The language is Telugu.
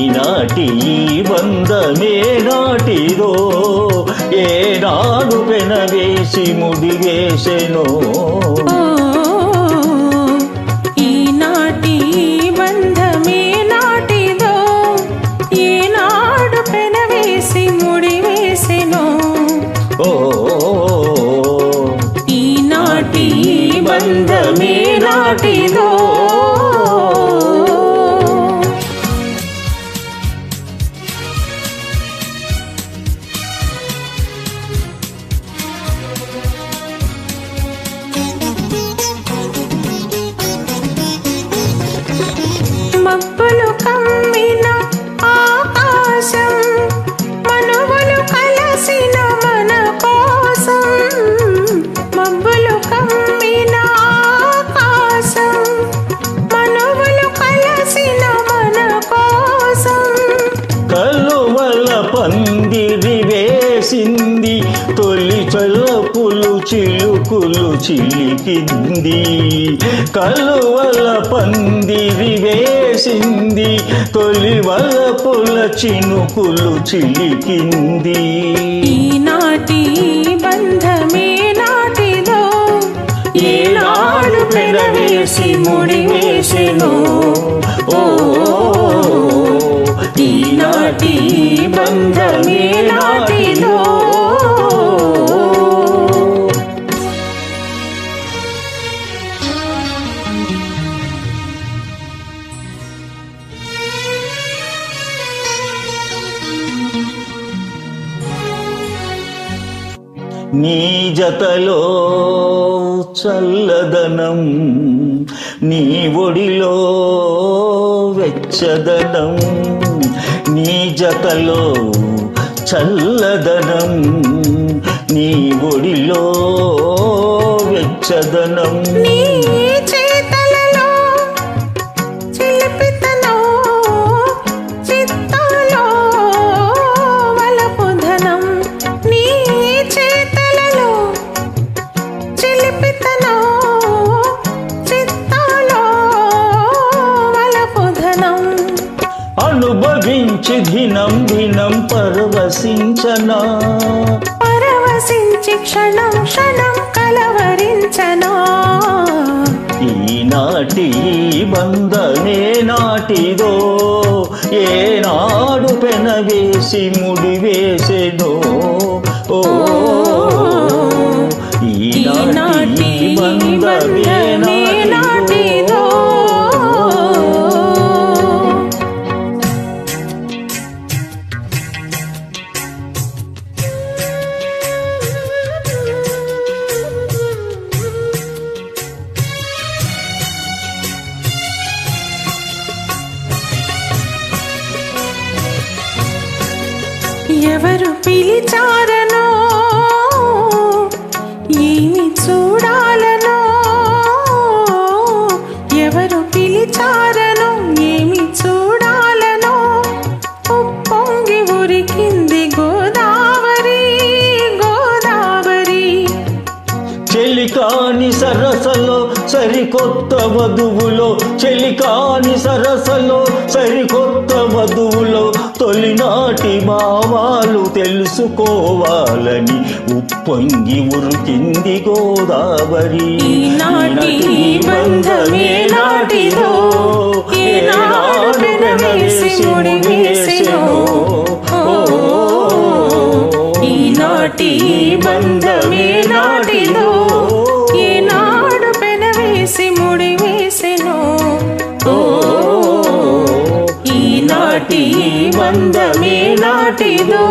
ఈనాటి ఈ బంధమే నాటిదో ఏనాడు పెనవేసి ముడివేసెనో వేసింది తొలి చల్లపులు చిలుకులు చిలికింది. కలువల పందిరి వేసింది తొలి వలపుల చినుకులు చిలికింది. నీ జతలో చల్లదనం నీ ఒడిలో వెచ్చదనం నీ జతలో చల్లదనం నీ ఒడిలో వెచ్చదనం. నీ అనుభవించి దినం దినం పరవశించనా? పరవశించి క్షణం క్షణం కలవరించనా? ఈనాటి బంధమే నాటిదో ఏనాడు పెనవేసి ముడివేసెనో पिचारण చెలికాని సరసలో సరికొత్త వధువులో చెలికాని సరసలో సరికొత్త వధువులో తొలినాటి భావాలు తెలుసుకోవాలని ఉప్పొంగి ఉరికింది గోదావరి. ఈ నాటిదో ఈ బంధమే నాటిదో నాటి మందమే నాటిదో.